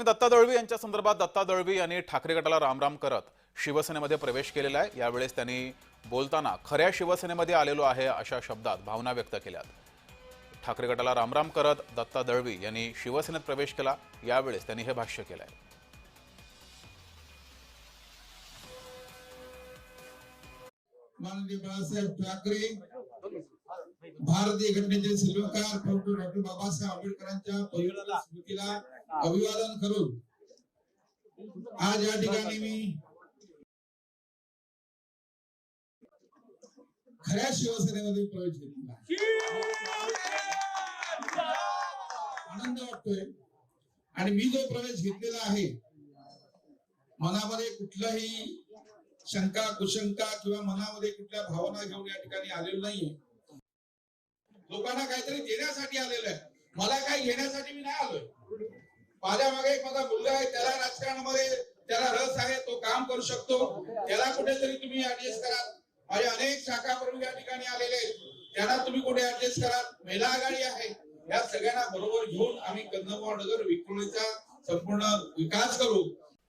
बातमी दत्ता दळवी यांच्या संदर्भात दत्ता दळवी यांनी ठाकरे गटाला रामराम करत शिवसेनेमध्ये प्रवेश केलेला आहे. यावेळेस त्यांनी बोलताना खऱ्या शिवसेनेमध्ये आलेलो आहे अशा शब्दात भावना व्यक्त केल्यात. ठाकरे गटाला रामराम करत दत्ता दळवी यांनी शिवसेनेत प्रवेश केला. यावेळेस त्यांनी हे भाष्य केलं आहे माननीय बाळासाहेब ठाकरे भारतीय घटनेचे शिल्पकार डॉक्टर बाबासाहेब आंबेडकरांच्या पहिल्या स्मृतीला अभिवादन करून आज या ठिकाणी मी खऱ्या शिवसेनेमध्ये प्रवेश घेतलेला आनंद वाटतोय. आणि मी जो प्रवेश घेतलेला आहे मनामध्ये कुठलाही शंका कुशंका किंवा मनामध्ये कुठल्या भावना घेऊन या ठिकाणी आलेलो नाहीये. लोकांना काहीतरी देण्यासाठी आलेलो आहे. मला काही घेण्यासाठी मी नाही आलोय. माझ्या मागे एक माझा मुलगा आहे त्याला राजकारणामध्ये त्याला रस आहे तो काम करू शकतो. त्याला कुठेतरी तुम्ही ऍडजस्ट करा माझे अनेक शाखा प्रमुख या ठिकाणी आलेले आहेत. त्यांना तुम्ही कुठे ऍडजस्ट करा महिला आघाडी आहे. या सगळ्यांना बरोबर घेऊन आम्ही कन्नगोवा नगर विक्रोळीचा संपूर्ण विकास करू.